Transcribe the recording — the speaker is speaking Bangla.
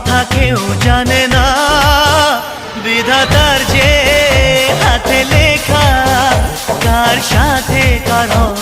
কথা কেউ জানে না। বিধাতার যে হাতে লেখা কার সাথে কার হবে